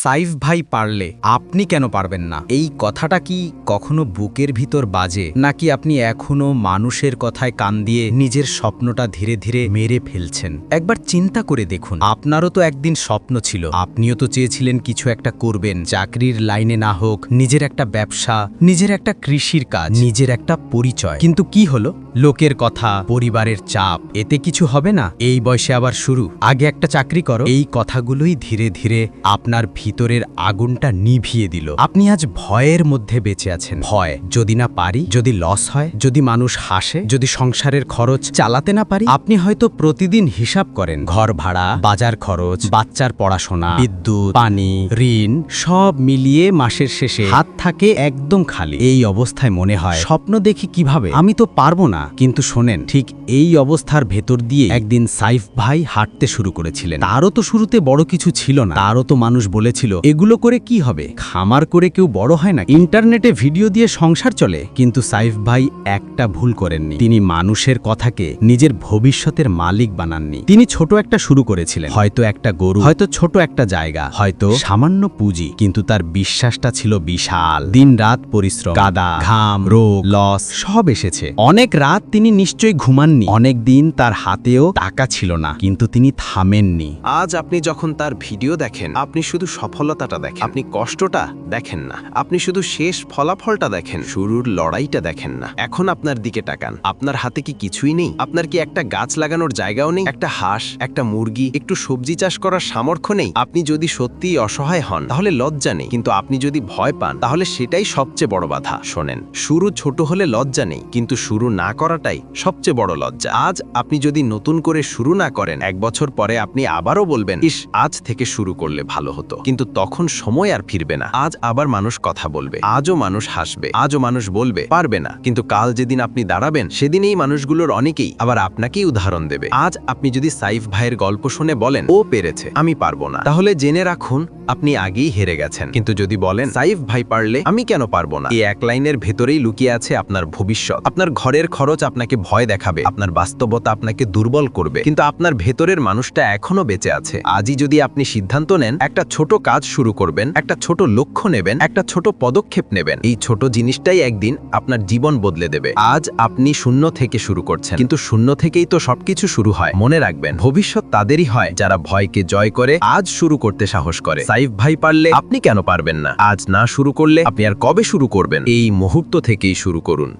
সাইফ ভাই পারলে আপনি কেন পারবেন না? এই কথাটা কি কখনো বুকের ভিতর বাজে, নাকি আপনি এখনও মানুষের কথায় কান দিয়ে নিজের স্বপ্নটা ধীরে ধীরে মেরে ফেলছেন? একবার চিন্তা করে দেখুন, আপনারও তো একদিন স্বপ্ন ছিল। আপনিও তো চেয়েছিলেন কিছু একটা করবেন, চাকরির লাইনে না হোক, নিজের একটা ব্যবসা, নিজের একটা কৃষির কাজ, নিজের একটা পরিচয়। কিন্তু কি হলো? লোকের কথা, পরিবারের চাপ, এতে কিছু হবে না? এই বয়সে আবার শুরু। আগে একটা চাকরি করো, এই কথাগুলোই ধীরে ধীরে আপনার ভিতরের আগুনটা নিভিয়ে দিল। আপনি আজ ভয়ের মধ্যে বেঁচে আছেন। ভয়, যদি না পারি, যদি লস হয়, যদি মানুষ হাসে, যদি সংসারের খরচ চালাতে না পারি, আপনি হয়তো প্রতিদিন হিসাব করেন। ঘর ভাড়া, বাজার খরচ, বাচ্চার পড়াশোনা, বিদ্যুৎ, পানি, ঋণ, সব মিলিয়ে মাসের শেষে হাত থাকে একদম খালি। এই অবস্থায় মনে হয়, স্বপ্ন দেখি কীভাবে? আমি তো পারব না। কিন্তু শোনেন, ঠিক এই অবস্থার ভেতর দিয়ে একদিন সাইফ ভাই হাঁটতে শুরু করেছিলেন। তারও তো শুরুতে বড় কিছু ছিল না। তারও তো মানুষ বলেছিল, এগুলো করে কি হবে? খামার করে কেউ বড় হয় না ইন্টারনেটে ভিডিও দিয়ে সংসার চলে, কিন্তু সাইফ ভাই একটা ভুল করেননি। তিনি মানুষের কথাকে নিজের ভবিষ্যতের মালিক বানাননি। তিনি ছোট একটা শুরু করেছিলেন। হয়তো একটা গরু, হয়তো ছোট একটা জায়গা, হয়তো সামান্য পুঁজি, কিন্তু তার বিশ্বাসটা ছিল বিশাল। দিন রাত পরিশ্রম, কাদা, ঘাম, রোগ, লস, সব এসেছে। অনেক রাত তিনি নিশ্চয়ই ঘুমাননি। অনেক দিন তার হাতেও টাকা ছিল না, কিন্তু তিনি থামেননি। আজ আপনি যখন তার ভিডিও দেখেন, আপনি শুধু সফলতাটা দেখেন। আপনি কষ্টটা দেখেন না। আপনি শুধু শেষ ফলাফলটা দেখেন। শুরুর লড়াইটা দেখেন না। এখন আপনার দিকে তাকান। আপনার হাতে কি কিছুই নেই? আপনার কি একটা গাছ লাগানোর জায়গাও নেই? একটা হাঁস, একটা মুরগি, একটু সবজি চাষ করার সামর্থ্য নেই? আপনি যদি সত্যিই অসহায় হন, তাহলে লজ্জা নেই। কিন্তু আপনি যদি ভয় পান, তাহলে সেটাই সবচেয়ে বড় বাধা। শোনেন, শুরু ছোট হলে লজ্জা নেই, কিন্তু শুরু না করাটাই সবচেয়ে বড় লজ্জা। আজ আপনি যদি নতুন করে শুরু না করেন, এক বছর পরে আপনি আবারও বলবেন, ইস, আজ থেকে শুরু করলে ভালো হতো। কিন্তু তখন সময় আর ফিরবে না। আজ আবার মানুষ কথা বলবে। আজও মানুষ হাসবে। আজও মানুষ বলবে, পারবে না। কিন্তু কাল যেদিন আপনি দাঁড়াবেন সেদিন এই মানুষগুলোর অনেকেই আবার আপনাকেই উদাহরণ দেবে। আজ আপনি যদি সাইফ ভাইয়ের গল্প শুনে বলেন, ও পেরেছে, আমি পারব না। তাহলে জেনে রাখুন, আপনি আগেই হেরে গেছেন। কিন্তু যদি বলেন, সাইফ ভাই পারলে আমি কেন পারব না? এই এক লাইনের ভেতরেই লুকিয়ে আছে আপনার ভবিষ্যৎ। আপনার ঘরের খরচ আপনাকে ভয় দেখাবে। আপনার বাস্তবতা আপনাকে দুর্বল করবে। কিন্তু আপনার ভেতরের মানুষটা এখনও বেঁচে আছে। আজই যদি আপনি সিদ্ধান্ত নেন, একটা ছোট কাজ শুরু করবেন, একটা ছোট লক্ষ্য নেবেন, একটা ছোট পদক্ষেপ নেবেন। এই ছোট জিনিসটাই একদিন আপনার জীবন বদলে দেবে। আজ আপনি শূন্য থেকে শুরু করছেন, কিন্তু শূন্য থেকেই তো সবকিছু শুরু হয়। মনে রাখবেন, ভবিষ্যৎ তাদেরই হয় যারা ভয়কে জয় করে আজ শুরু করতে সাহস করে। সাইফ ভাই পারলে আপনি কেন পারবেন না? আজ না শুরু করলে আপনি আর কবে শুরু করবেন? এই মুহূর্ত থেকেই শুরু করুন।